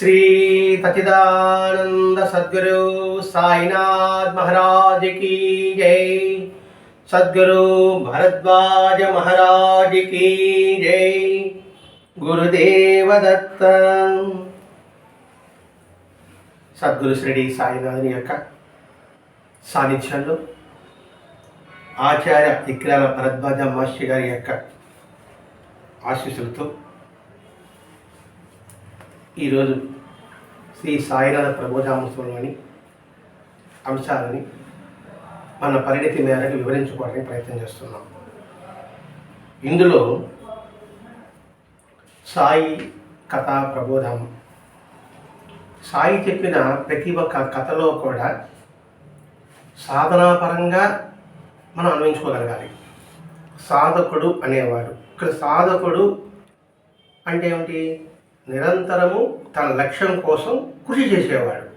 శ్రీ సచిదానంద సద్గురు సాయినాథ్ మహారాజ్ కీ జై సద్గురు భరద్వాజ మహారాజ్ కీ జై గురుదేవదత్త సద్గురు శ్రీ సాయినాథుని యొక్క సాన్నిధ్యంలో ఆచార్య ఇక్రాల భరద్వాజ మహర్షి గారి యొక్క ఆశీస్సులతో ఈరోజు శ్రీ సాయినాథ ప్రబోధామృతంలోని అంశాలని మన పరిణితి మేరకు వివరించుకోవడానికి ప్రయత్నం చేస్తున్నాం. ఇందులో సాయి కథ ప్రబోధం. సాయి చెప్పిన ప్రతి ఒక్క కథలో కూడా సాధనాపరంగా మనం అన్వయించుకోగలగాలి. సాధకుడు అనేవాడు. ఇక్కడ సాధకుడు అంటే ఏమిటి? నిరంతరము తన లక్ష్యం కోసం కృషి చేసేవాడు.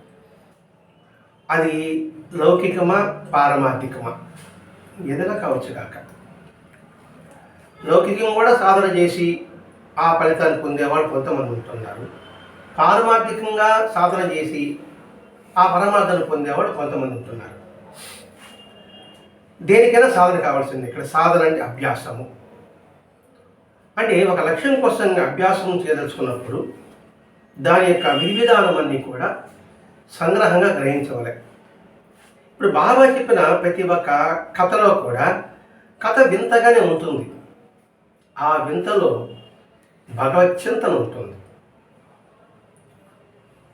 అది లౌకికమా పారమార్థికమా? ఏదైనా కావచ్చు కాక. లౌకికం కూడా సాధన చేసి ఆ ఫలితాన్ని పొందేవాళ్ళు కొంతమంది ఉంటున్నారు. పారమార్థికంగా సాధన చేసి ఆ పరమార్థాన్ని పొందేవాళ్ళు కొంతమంది ఉంటున్నారు. దేనికైనా సాధన కావాల్సింది. ఇక్కడ సాధన అంటే అభ్యాసము. అంటే ఒక లక్ష్యం కోసం అభ్యాసం చేయదలుచుకున్నప్పుడు దాని యొక్క విధివిధానం అన్నీ కూడా సంగ్రహంగా గ్రహించవాలి. ఇప్పుడు బాబా చెప్పిన ప్రతి ఒక్క కథలో కూడా కథ వింతగానే ఉంటుంది. ఆ వింతలో భగవచ్చింతన ఉంటుంది.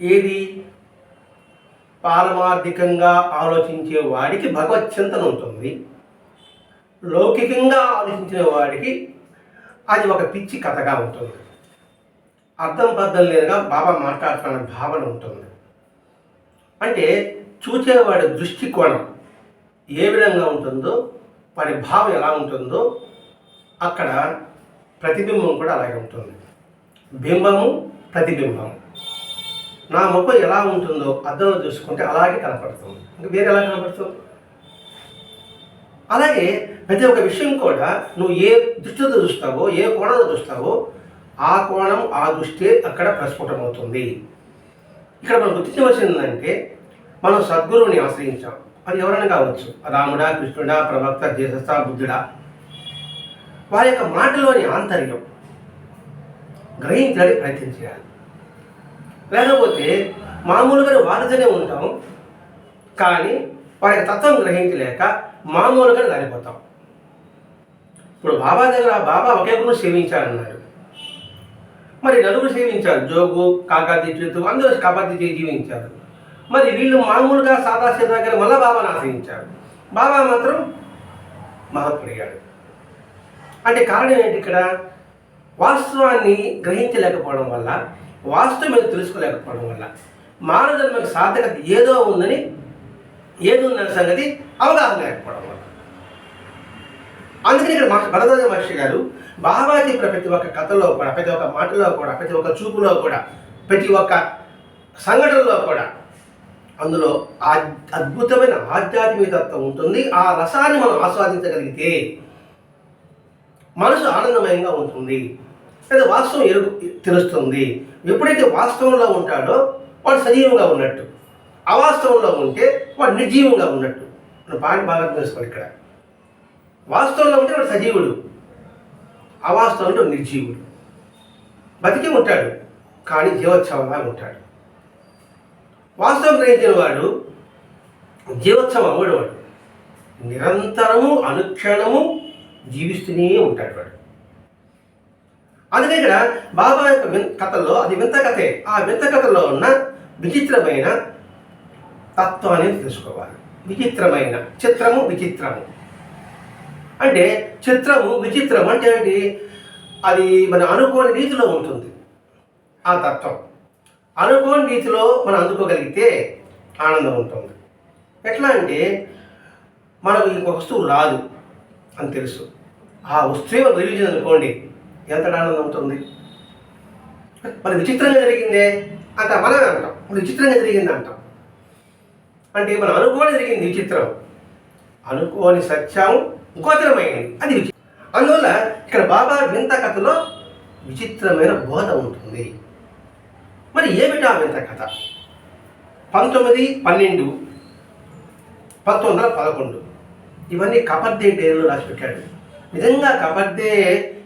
ఏది? పారమార్థికంగా ఆలోచించే వాడికి భగవచ్చింతన ఉంటుంది. లౌకికంగా ఆలోచించే వాడికి అది ఒక పిచ్చి కథగా ఉంటుంది. అర్థం బద్దం లేదుగా బాబా మాట్లాడుతున్న భావన ఉంటుంది. అంటే చూచేవాడి దృష్టికోణం ఏ విధంగా ఉంటుందో వాడి భావం ఎలా ఉంటుందో అక్కడ ప్రతిబింబం కూడా అలాగే ఉంటుంది. బింబము ప్రతిబింబం. నా ముఖం ఎలా ఉంటుందో అద్దంలో చూసుకుంటే అలాగే కనపడుతుంది. ఇంకా వేరే ఎలా కనపడుతుంది? అలాగే ప్రతి ఒక్క విషయం కూడా నువ్వు ఏ దృష్టితో చూస్తావో ఏ కోణంలో చూస్తావో ఆ కోణం ఆ దృష్టి అక్కడ ప్రస్ఫుటమవుతుంది. ఇక్కడ మనం గుర్తించవలసింది ఏంటంటే మనం సద్గురువుని ఆశ్రయించాం. అది ఎవరైనా కావచ్చు. రాముడా కృష్ణుడా ప్రవక్త జీసస్తా బుద్ధుడా. వారి యొక్క మాటలోని ఆంతర్యం గ్రహించడానికి ప్రయత్నం చేయాలి. లేకపోతే మామూలుగానే వారితోనే ఉంటాం. కానీ వారి తత్వం గ్రహించలేక మామూలుగా దారిపోతాం. ఇప్పుడు బాబా దగ్గర బాబా ఒకే గురువు సేవించాలన్నాడు మరి నలుగురు సేవించారు. జోగు కాకాతి చేతు అందరూ కబడ్డీ చేసి జీవించారు. మరి వీళ్ళు మామూలుగా సాదా దగ్గర మళ్ళా బాబాను ఆశ్రయించారు. బాబా మాత్రం మహత్పడిగాడు అంటే కారణం ఏంటి ఇక్కడ? వాస్తవాన్ని గ్రహించలేకపోవడం వల్ల వాస్తవం తెలుసుకోలేకపోవడం వల్ల మానవ జన్మకి సార్థకత ఏదో ఉందని ఏది ఉందన్న సంగతి అవగాహన లేకపోవడం వల్ల. అందుకని ఇక్కడ మాస్టర్ మహర్షి గారు బాబా చెప్పిన ప్రతి ఒక్క కథలో కూడా ప్రతి ఒక్క మాటలో కూడా ప్రతి ఒక్క చూపులో కూడా ప్రతి ఒక్క సంఘటనలో కూడా అందులో ఆ అద్భుతమైన ఆధ్యాత్మికతత్వం ఉంటుంది. ఆ రసాన్ని మనం ఆస్వాదించగలిగితే మనసు ఆనందమయంగా ఉంటుంది. లేదా వాస్తవం ఎరుగు తెలుస్తుంది. ఎప్పుడైతే వాస్తవంలో ఉంటాడో వాడు సజీవంగా ఉన్నట్టు. అవాస్తవంలో ఉంటే వాడు నిర్జీవంగా ఉన్నట్టు. మనం పాయింట్ బాగా తెలుసుకోవాలి ఇక్కడ. వాస్తవంలో ఉంటే వాడు సజీవుడు. అవాస్తవంలో నిర్జీవుడు. బతికి ఉంటాడు కానీ జీవోత్సవంగా ఉంటాడు. వాస్తవం గ్రహించిన వాడు జీవోత్సవం అవ్వడు వాడు. నిరంతరము అనుక్షణము జీవిస్తూనే ఉంటాడు వాడు. అందుకే ఇక్కడ బాబా యొక్క కథల్లో కథలో అది వింత కథే. ఆ వింత కథలో ఉన్న విచిత్రమైన తత్వాన్ని తెలుసుకోవాలి. విచిత్రమైన చిత్రము విచిత్రము. అంటే చిత్రము విచిత్రం అంటే ఏంటి? అది మన అనుకోని రీతిలో ఉంటుంది. ఆ తత్వం. అనుకోని రీతిలో మనం అందుకోగలిగితే ఆనందం ఉంటుంది. ఎట్లా అంటే మనకు ఇంకొక వస్తువు రాదు అని తెలుసు. ఆ వస్తువు రిలీజన్ అనుకోండి ఎంత ఆనందం ఉంటుంది? మరి విచిత్రంగా జరిగిందే? అంత మనమే అంటాం. విచిత్రంగా జరిగింది అంటాం అంటే మనం అనుకోని జరిగింది విచిత్రం అనుకోని సత్యం గోచరమైనది. అది విచిత్రం అందువల్ల ఇక్కడ బాబా వింత కథలో విచిత్రమైన బోధ ఉంటుంది. మరి ఏమిటా వింత కథ? పంతొమ్మిది పన్నెండు పంతొమ్మిది వందల పదకొండు. ఇవన్నీ కబర్దే డేలో రాసి పెట్టాడు. నిజంగా కబర్దే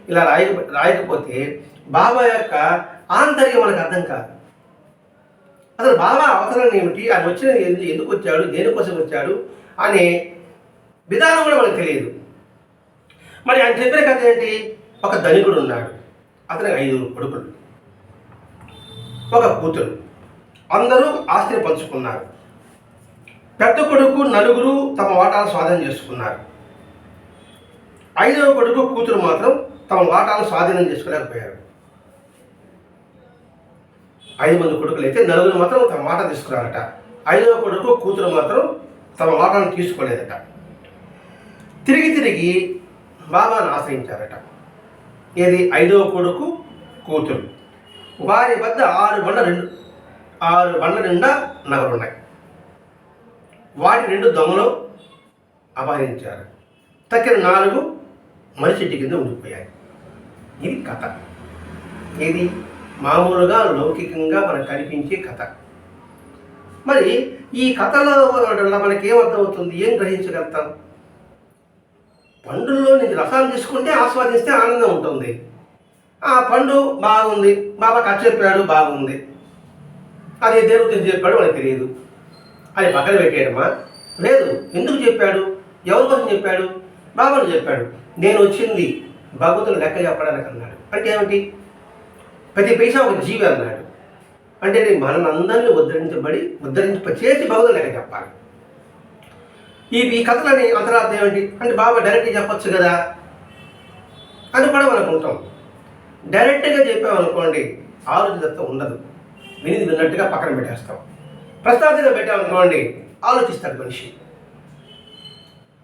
ఇలా రాయ రాయకపోతే బాబా యొక్క ఆంతర్యం మనకు అర్థం కాదు. అసలు బాబా అవసరం ఏమిటి? ఆయన వచ్చిన ఎందుకు వచ్చాడు? దేనికోసం వచ్చాడు? అనే విధానం కూడా మనకు తెలియదు. మరి ఆయన చెప్పిన కథ ఏంటి? ఒక ధనికుడు ఉన్నాడు. అతనికి ఐదుగురు కొడుకులు. ఒక కూతురు. అందరూ ఆస్తిని పంచుకున్నారు. పెద్ద కొడుకు నలుగురు తమ వాటాలు స్వాధీనం చేసుకున్నారు. ఐదవ కొడుకు కూతురు మాత్రం తమ వాటాలు స్వాధీనం చేసుకోలేకపోయారు. ఐదు మంది కొడుకులు అయితే నలుగురు మాత్రం తమ మాట తీసుకున్నారట. ఐదవ కొడుకు కూతురు మాత్రం తమ మాటను తీసుకోలేదట. తిరిగి తిరిగి బాబాను ఆశ్రయించారట. ఏది? ఐదవ కొడుకు కూతురు. వారి వద్ద ఆరు బండ్ల రెండు ఆరు బండ్ల నిండా నగలున్నాయి. వాటి రెండు దొంగలు అపహరించారు. తక్కిన నాలుగు మనిషి కింద ఉండిపోయాయి. ఇది కథ. ఇది మామూలుగా లౌకికంగా మనకు కనిపించే కథ. మరి ఈ కథలో వల్ల మనకి ఏమర్థమవుతుంది ఏం గ్రహించగలుగుతాం? పండుల్లో నుంచి రసాలు తీసుకుంటే ఆస్వాదిస్తే ఆనందం ఉంటుంది. ఆ పండు బాగుంది బాబా కథ చెప్పాడు బాగుంది. అది దేవుడు చెప్పాడు మనకు తెలియదు. అది పక్కన పెట్టేయడమా? లేదు. ఎందుకు చెప్పాడు? ఎవరి కోసం చెప్పాడు? బాబాను చెప్పాడు. నేను వచ్చింది భగవతులు లెక్క చెప్పడానికి అన్నాడు. అంటే ఏమిటి ప్రతి పైసా ఒక జీవి అన్నాడు. అంటే నేను మనందరినీ ఉద్ధరించబడి ఉద్ధరించ చేసి భగవతులు చెప్పాలి. ఈ ఈ కథలని అంతరార్థం ఏమిటి? అంటే బాబా డైరెక్ట్గా చెప్పొచ్చు కదా? అని కూడా మనం అనుకుంటాం డైరెక్ట్గా చెప్పామనుకోండి ఆలోచన ఉండదు. వినిది విన్నట్టుగా పక్కన పెట్టేస్తాం. ప్రస్తావితంగా పెట్టామనుకోండి ఆలోచిస్తాడు మనిషి.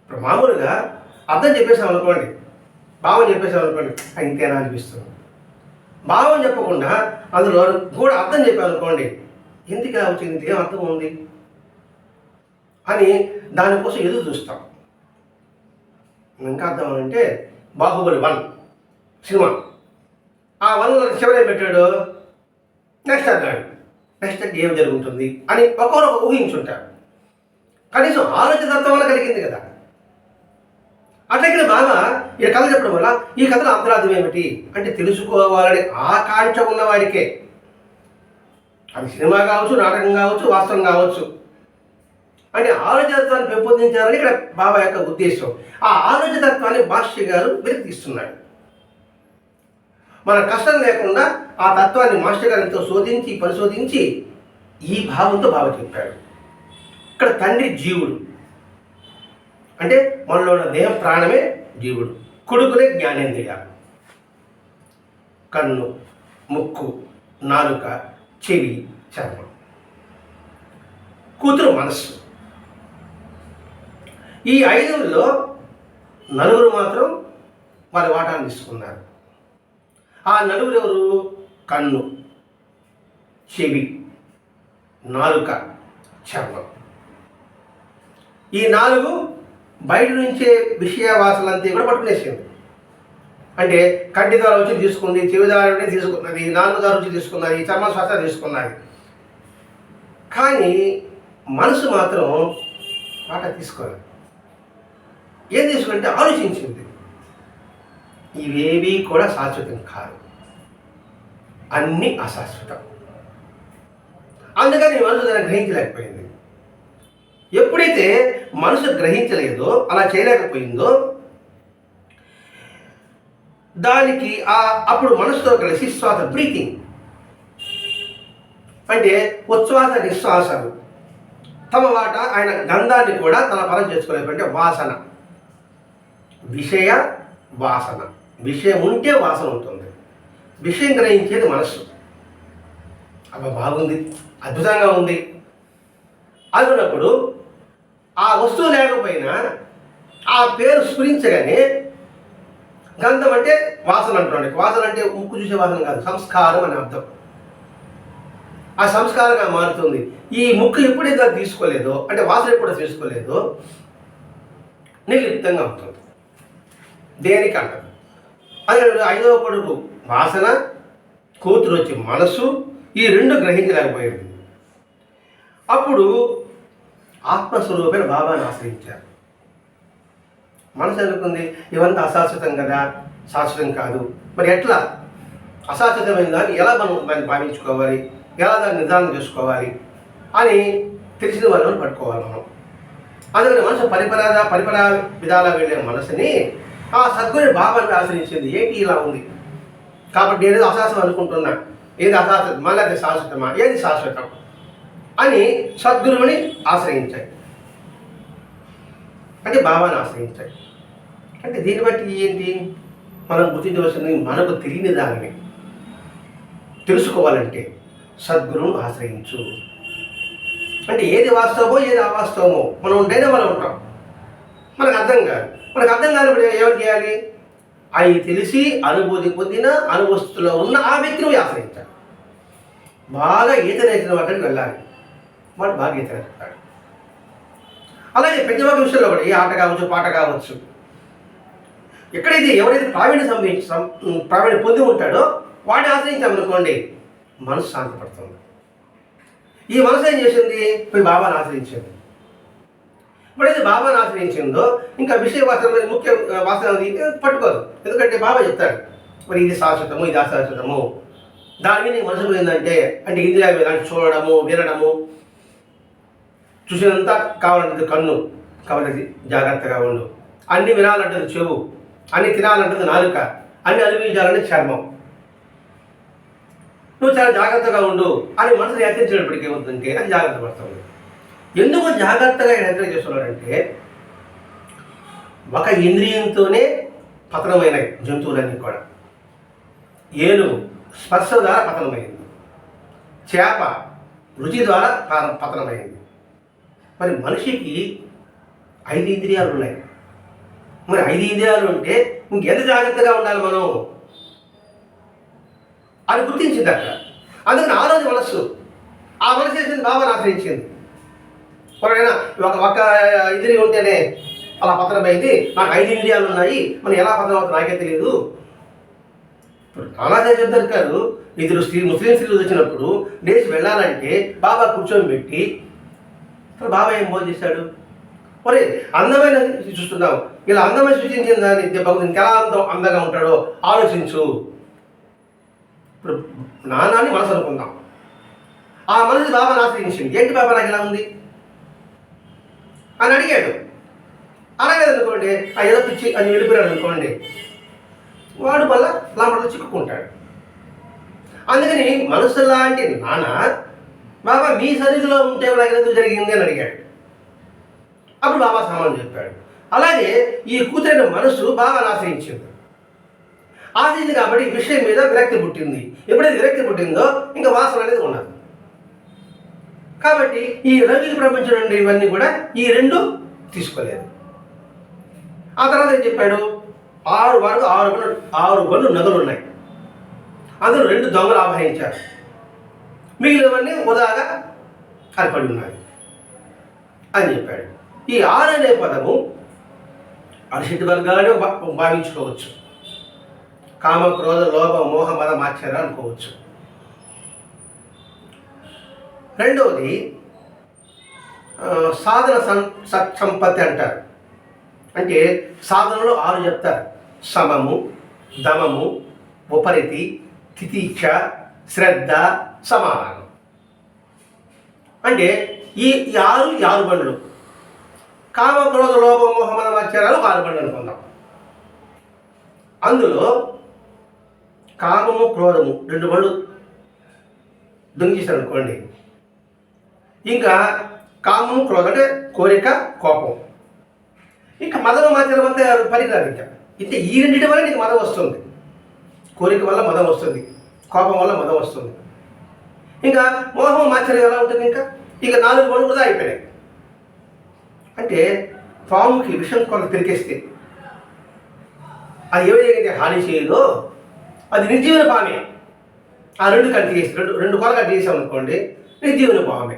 ఇప్పుడు మామూలుగా అర్థం చెప్పేసాం అనుకోండి భావం చెప్పేసాం అనుకోండి "ఆ, ఇంతేనా అనిపిస్తుంది. భావం చెప్పకుండా అందులో కూడా అర్థం చెప్పానుకోండి ఎందుకు ఇలా వచ్చింది? ఏం అర్థం ఉంది? అని దానికోసం ఎదురు చూస్తాం. ఇంకా అర్థం అంటే బాహుబలి వన్ సినిమా. ఆ వన్ చివరే పెట్టాడు? నెక్స్ట్ అన్నాడు నెక్స్ట్ అంటే ఏం జరుగుతుంది? అని ఒకరు ఊహించుంటారు. కనీసం ఆలోచనత్వం వల్ల కలిగింది కదా. అట్లాగే బాగా ఈ కథ చెప్పడం వల్ల ఈ కథలో అంతరార్థం ఏమిటి? అంటే తెలుసుకోవాలని ఆకాంక్ష ఉన్నవాడికే అది సినిమా కావచ్చు నాటకం కావచ్చు వాస్తవం కావచ్చు. అంటే ఆలోచనత్వాన్ని పెంపొందించాలని ఇక్కడ బాబా యొక్క ఉద్దేశం. ఆ ఆలోచనత్వాన్ని భాష్య గారు వెలికి తీస్తున్నాడు మన కష్టం లేకుండా ఆ తత్వాన్ని మాస్టర్ గారు ఎంతో శోధించి పరిశోధించి ఈ భావంతో బాబా చెప్పాడు. ఇక్కడ తండ్రి జీవుడు. అంటే మనలో ఉన్న దేహం ప్రాణమే జీవుడు. కొడుకునే జ్ఞానేంద్రియ. కన్ను ముక్కు నాలుక చెవి చర్మం. కూతురు మనస్సు. ఈ ఐదులో నలుగురు మాత్రం వారి వాటాను తీసుకున్నారు. ఆ నలుగురు ఎవరు? కన్ను చెవి నాలుక చర్మం. ఈ నాలుగు బయట నుంచే విషయ వాసనలంతా కూడా పట్టుకునేసింది అంటే కంటి ద్వారా వచ్చి తీసుకుంది చెవి ద్వారా నుండి తీసుకున్నది నాలుగు ద్వారా వచ్చి తీసుకున్నది చర్మ శ్వాస తీసుకున్నది. కానీ మనసు మాత్రం మాట తీసుకోలేదు. ఏం తీసుకుంటే ఆలోచించింది? ఇవేవి కూడా శాశ్వతం కాదు. అన్నీ అశాశ్వతం. అందుకని మనసు దాన్ని గ్రహించలేకపోయింది. ఎప్పుడైతే మనసు గ్రహించలేదో అలా చేయలేకపోయిందో దానికి ఆ అప్పుడు మనసుతో కలిసి శ్వాస బ్రీతింగ్ అంటే ఉచ్ఛ్వాస నిశ్వాసాలు తమ వాట ఆయన గంధాన్ని కూడా తన పరం చేసుకోలేకంటే వాసన. విషయ వాసన. విషయం ఉంటే వాసన ఉంటుంది. విషయం గ్రహించేది మనస్సు. అబ్బా బాగుంది. అద్భుతంగా ఉంది. అనుకున్నప్పుడు ఆ వస్తువు లేకపోయినా ఆ పేరు స్ఫురించగానే గంధం అంటే వాసన అంటున్నాడు. వాసన అంటే ముక్కు చూసే వాసన కాదు సంస్కారం అని అర్థం. ఆ సంస్కారంగా మారుతుంది. ఈ ముక్కు ఎప్పుడైతే అది తీసుకోలేదో అంటే వాసన ఎప్పుడు తీసుకోలేదో నిర్లిప్తంగా ఉంటుంది. దేనికి అంటారు? అది ఐదవ కొడుకు వాసన కూతురు వచ్చి మనసు ఈ రెండు గ్రహించలేకపోయింది. అప్పుడు ఆత్మస్వరూపైన బాబాను ఆశ్రయించారు. మనసు ఎందుకుంది ఇవంతా అశాశ్వతం కదా శాశ్వతం కాదు. మరి ఎట్లా? అశాశ్వతమైన దాన్ని ఎలా మనం దాన్ని భావించుకోవాలి ఎలా దాన్ని నిర్ధారణ చేసుకోవాలి? అని తెలిసిన వాళ్ళని పట్టుకోవాలి మనం. అందుకని మనసు పరిపరాద పరిపరా విధాల వెళ్ళే మనసుని ఆ సద్గురి బాబాని ఆశ్రయించింది. ఏంటి ఇలా ఉంది? కాబట్టి నేను అశాశ్వతం అనుకుంటున్నా. ఏది అశాశ్వతం మళ్ళీ అది శాశ్వతమా? ఏది శాశ్వతం? అని సద్గురువుని ఆశ్రయించాయి. అంటే భావాన్ని ఆశ్రయించాయి. అంటే దీన్ని బట్టి ఏంటి? మనం గుర్తించవలసింది మనకు తెలియని దానిని తెలుసుకోవాలంటే సద్గురువును ఆశ్రయించు. అంటే ఏది వాస్తవమో ఏది అవాస్తవమో మనం ఉంటేనే మనం ఉంటాం. మనకు అర్థం కాదు. మనకు అర్థం కానప్పుడు ఏం చేయాలి? అవి తెలిసి అనుభూతి పొందిన అనుభవస్తులో ఉన్న ఆ వ్యక్తిని ఆశ్రయించాలి. బాగా ఈత నేర్చిన వాటికి వెళ్ళాలి. వాడు బాగా ఈత కలుగుతాడు అలాగే పెద్దవాళ్ళ విషయంలో కూడా ఏ ఆట కావచ్చు పాట కావచ్చు. ఎక్కడైతే ఎవరైతే ప్రావీణ్య సంబంధించి ప్రావీణ్యం పొంది ఉంటాడో వాడిని ఆశ్రయించామనుకోండి మనసు శాంతపడుతుంది. ఈ మనసు ఏం చేసింది? పోయి బాబాని ఆశ్రయించింది. ఎప్పుడైతే బాబాని ఆశ్రయించిందో ఇంకా విషయ వాసన ముఖ్య వాసన పట్టుకోదు. ఎందుకంటే బాబా చెప్తాడు మరి ఇది శాశ్వతము ఇది అశాశ్వతము. దాని మీద మనసు పోయిందంటే అంటే ఇంద్రియ మీద చూడడము వినడము చూసినంత కావాలంటే కన్ను. కాబట్టి జాగ్రత్తగా ఉండు. అన్ని వినాలంటుంది చెవు. అన్ని తినాలంటుంది నాలుక. అన్ని అనుభవించాలని చర్మం. నువ్వు చాలా జాగ్రత్తగా ఉండు అని మనసుని హెచ్చరించినప్పటికీ ఏమవుతుందంటే అది జాగ్రత్త పడుతుంది ఎందుకు జాగ్రత్తగా హెచ్చరిక చేస్తున్నాడంటే ఒక ఇంద్రియంతోనే పతనమైనవి జంతువులన్నీ కూడా. ఏనుగు స్పర్శ ద్వారా పతనమైంది. చేప రుచి ద్వారా పతనమైంది. మరి మనిషికి ఐదు ఇంద్రియాలు ఉన్నాయి. మరి ఐదు ఇంద్రియాలు ఉంటే ఇంకెంత జాగ్రత్తగా ఉండాలి మనం? అని గుర్తించింది అక్కడ. అందుకని ఆ రోజు మనస్సు ఆ మనసు చేసింది బాబాను ఆశ్రయించింది. ఎవరైనా ఒక ఒక్క ఇంద్రియం ఉంటేనే అలా పతనమైంది నాకు ఐదు ఇంద్రియాలు ఉన్నాయి. మనం ఎలా పతనం అవుతుంది నాకే తెలియదు. ఇప్పుడు నానాసాహెబ్ గారు ఇద్దరు స్త్రీ ముస్లిం స్త్రీలు వచ్చినప్పుడు లేచి వెళ్ళాలంటే బాబా కూర్చొని పెట్టి అసలు బాబా ఏం బోధిస్తాడు మరి అందమైన చూస్తున్నావు. ఇలా అందమైన సూచించిన దాన్ని భగవంతుడు ఇంకెలా అందం అందంగా ఉంటాడో? ఆలోచించు. ఇప్పుడు నానాన్ని మనసు అనుకుందాం. ఆ మనసు బాబాను ఆశ్రయించింది. ఏంటి బాబా నాకు ఇలా ఉంది? అని అడిగాడు. అడగలేదు అనుకోండి ఆ ఏదో పిచ్చి అని వెళ్ళిపోయాడు అనుకోండి. వాడు వల్ల లాంబడలో చిక్కుకుంటాడు. అందుకని మనసు లాంటి నాన్న బాబా మీ సన్నిధిలో ఉంటే నాకు ఎందుకు జరిగింది అని అడిగాడు. అప్పుడు బాబా సమానం చెప్పాడు. అలాగే ఈ కూతురైన మనసు బాగా ఆశ్రయించింది. ఆశించింది కాబట్టి విషయం మీద విరక్తి పుట్టింది. ఎప్పుడైతే విరక్తి పుట్టిందో ఇంకా వాసన అనేది ఉండదు. కాబట్టి ఈ లౌకిక ప్రపంచం నుండి ఇవన్నీ కూడా ఈ రెండు తీసుకోలేదు. ఆ తర్వాత ఏం చెప్పాడు? ఆరు వరకు ఆరు ఆరు బండ్లు నగలు ఉన్నాయి అందులో రెండు దొంగలు ఆవహించారు మిగిలినవన్నీ ఉదాగా కనపడి ఉన్నాయి. అని చెప్పాడు. ఈ ఆరు అనే పదము అరిషటి వర్గాలని భా- భావించుకోవచ్చు కామ క్రోధ లోభ మోహ మద మాత్సర్య అనుకోవచ్చు. రెండవది సాధన సం సత్ సంపత్తి అంటారు. అంటే సాధనలో ఆరు చెప్తారు. సమము దమము ఉపరితి తితీక్ష శ్రద్ధ సమాధానం. అంటే ఈ ఆరు ఈ ఆరు బండ్లు. కామ క్రోధ లోభ మోహమన వాచ్యాలు ఆరు బండ్లు అనుకుందాం అందులో కామము క్రోధము రెండు బండ్లు దొంగిస్తారు అనుకోండి ఇంకా కామము క్రోధం అంటే కోరిక కోపం. ఇంకా మదం మాత్రం అంతా పనికిరాదు ఇంకా. ఈ రెండింటి వల్ల నీకు మదం వస్తుంది. కోరిక వల్ల మదం వస్తుంది. కోపం వల్ల మదం వస్తుంది. ఇంకా మోహం మాత్రం ఎలా ఉంటుంది ఇంకా? ఇక నాలుగు పనులు కూడా అయిపోయినాయి అంటే పాముకి విషం కొంత తిరిగేస్తే అది ఏదైతే హాని చేయదో అది నిర్జీవన పామే. ఆ రెండు కట్ చేసి రెండు రెండు కొల కట్ చేసాం అనుకోండి నిర్జీవన పామే.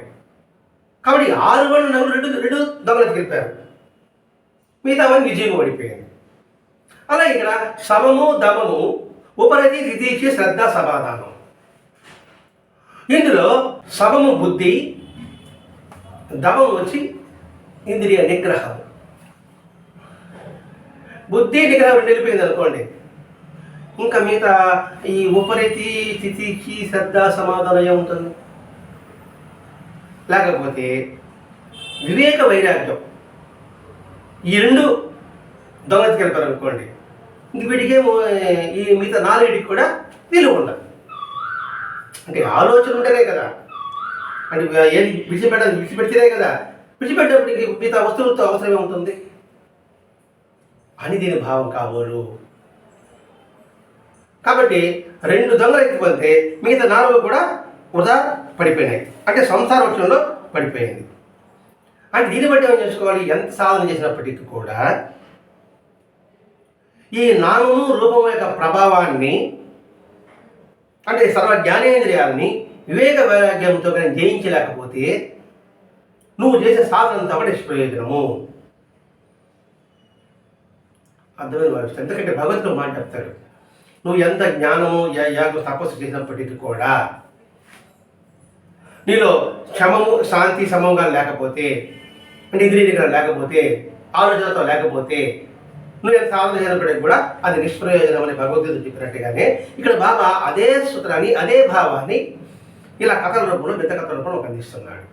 కాబట్టి ఆరు వాళ్ళు నవ్వు రెండు రెండు దొంగలకు తిరిపారు మిగతా అవన్నీ నిర్జీవం పడిపోయింది అలా ఇక్కడ సమము దమము ఉపరతి తితీక్ష శ్రద్ధ సమాధానం. ఇందులో సమము బుద్ధి దమం వచ్చి ఇంద్రియ నిగ్రహం బుద్ధి నిగ్రహం నిలిపోయింది అనుకోండి. ఇంకా మిగతా ఈ ఉపరితి తిథికి శ్రద్ధ సమాధానం ఏముంటుంది? లేకపోతే వివేక వైరాగ్యం. ఈ రెండు దొంగతికి అనుకోండి. వీటికే ఈ మిగతా నాలుగిటికి కూడా విలువ ఉండదు అంటే ఆలోచన ఉంటేనే కదా. అంటే ఏది విడిచిపెట్టాలి విడిచిపెడితేనే కదా. విడిచిపెట్టేప్పుడు ఇంక మిగతా వస్తువులతో అవసరమే ఉంటుంది. అని దీని భావం కాబోలు. కాబట్టి రెండు దొంగలు ఎత్తుకొస్తే మిగతా నాలుగు కూడా వృధా పడిపోయినాయి. అంటే సంసార వృక్షంలో పడిపోయింది. అంటే దీన్ని బట్టి ఏం చేసుకోవాలి? ఎంత సాధన చేసినప్పటికీ కూడా ఈ నామము రూపం యొక్క ప్రభావాన్ని అంటే సర్వ జ్ఞానేంద్రియాలని వివేక వైరాగ్యంతో కానీ జయించలేకపోతే నువ్వు చేసే సాధనంతో కూడా నిష్ప్రయోజనము అర్థమైన వాడు? ఎందుకంటే భగవంతుడు మాట చెప్తాడు. నువ్వు ఎంత జ్ఞానము యాగ తపస్సు చేసినప్పటికీ కూడా నీలో క్షమము శాంతి సమముగా లేకపోతే అంటే ఇంద్రియ లేకపోతే ఆలోచనతో లేకపోతే నువ్వు ఎంత సాధన చేసినప్పటికీ కూడా అది నిష్ప్రయోజనం అని భగవద్గీత చెప్పినట్టుగానే ఇక్కడ బాబా అదే సూత్రాన్ని అదే భావాన్ని ఇలా కథల రూపంలో వింత కథల రూపంలో అందిస్తున్నాడు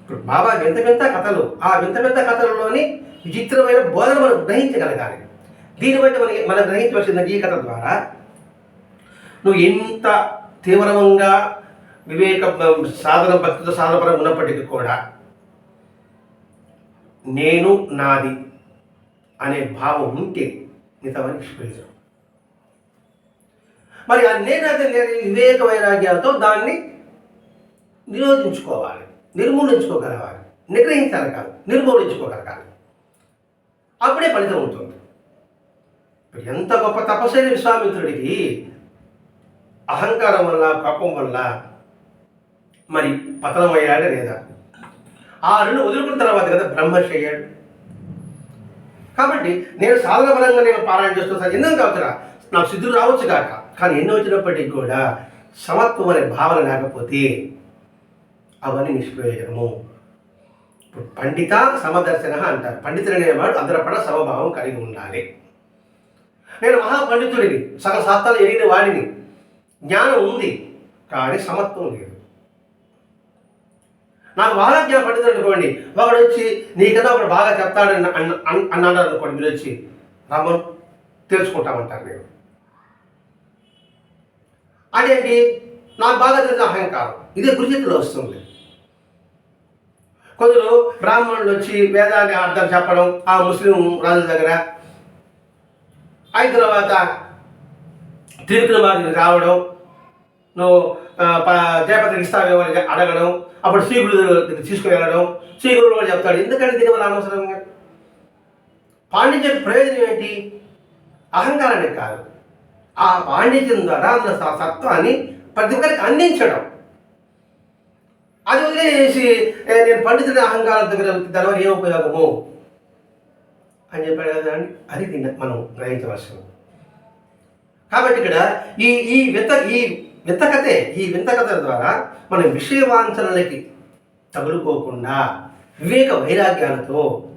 ఇప్పుడు బాబా వింత వింత కథలు ఆ వింత వింత కథలలోని విచిత్రమైన బోధన మనం గ్రహించగలగాలి. దీన్ని బట్టి మనకి మనం గ్రహించవలసింది ఈ కథ ద్వారా నువ్వు ఎంత తీవ్రంగా వివేక సాధన భక్తితో సాధనపరం ఉన్నప్పటికీ కూడా నేను నాది అనే భావం ఉంటే మిగతావన్నీ నిష్ప్రయోజనం మరి నేనైతే నేను నేను వివేక వైరాగ్యాలతో దాన్ని నిరోధించుకోవాలి నిర్మూలించుకోగలగాలి నిగ్రహించాలి కాదు నిర్మూలించుకోగలగాలి. అప్పుడే ఫలితం ఉంటుంది. ఎంత గొప్ప తపస్సైన విశ్వామిత్రుడికి అహంకారం వల్ల కోపం వల్ల మరి పతనమయ్యాడా లేదా? ఆ రెండు వదులుకున్న తర్వాత కదా బ్రహ్మర్షి అయ్యాడు. కాబట్టి నేను సాధన నేను పారాయణ చేస్తున్నాను ఎన్నో కావచ్చురా నాకు సిద్ధులు రావచ్చు కాక కానీ ఎన్నో వచ్చినప్పటికీ కూడా సమత్వం అనే భావన లేకపోతే అవన్నీ నిష్ప్రయోజనము. ఇప్పుడు పండిత సమదర్శన అంటారు. పండితుడు అనేవాడు అందరపడ సమభావం కలిగి ఉండాలి. నేను మహాపండితుడిని సకల శాస్త్రాలు ఎరిగిన వాడిని. జ్ఞానం ఉంది కానీ సమత్వం లేదు. నాకు బాగా జ్ఞానం పండితుడు అనుకోండి. ఒకడు వచ్చి నీకన్నా ఒకడు బాగా చెప్తాడని అన్న అన్నాడు అనుకోండి. మీరు వచ్చి రమ్మను తెలుసుకుంటామంటారు నేను. అదేంటి? నాకు బాగా తెలిసిన అహంకారం. ఇదే గురుజీతులో వస్తుంది. కొందరు బ్రాహ్మణులు వచ్చి వేదాన్ని అర్థం చెప్పడం ఆ ముస్లిం రాజుల దగ్గర అయిన తర్వాత తిరుపతి మార్గం రావడం నువ్వు ఆ, ప- జయపత్రిక అడగడం అప్పుడు శ్రీగురు దగ్గరికి తీసుకుని వెళ్ళడం. శ్రీగురుడు కూడా చెప్తాడు ఎందుకంటే దీనివల్ల అనవసరంగా? పాండిత్యం ప్రయోజనం ఏంటి? అహంకారానికి కాదు. ఆ పాండిత్యం ద్వారా అందులో సత్వాన్ని ప్రతి ఒక్కరికి అందించడం. అది వదిలేసి నేను పండితుడి అహంకారం దగ్గర దానివల్ల ఏం ఉపయోగము? అని చెప్పాడు కదా అండి అది దీన్ని మనం గ్రహించవలసింది కాబట్టి ఇక్కడ ఈ ఈ విత ఈ వింతకథే. ఈ వింతకథల ద్వారా మనం విషయవాంఛనలకి తగులుకోకుండా వివేక వైరాగ్యాలతో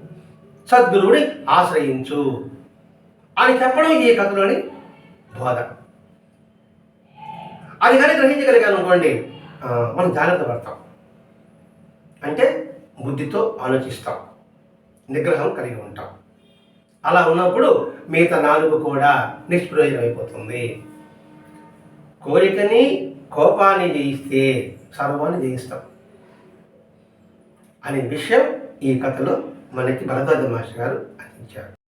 సద్గురువుని ఆశ్రయించు. అని చెప్పడం ఈ కథలోని బోధ. అది కానీ గ్రహించగలిగాను అనుకోండి మనం జాగ్రత్త పడతాం. అంటే బుద్ధితో ఆలోచిస్తాం. నిగ్రహం కలిగి ఉంటాం. అలా ఉన్నప్పుడు మిగతా నాలుగు కూడా నిష్ప్రయోజనం అయిపోతుంది కోరికని కోపాన్ని జయిస్తే సర్వాన్ని జయిస్తాం. అనే విషయం ఈ కథలో మనకి భరద్వాజ మాస్టర్ గారు అందించారు.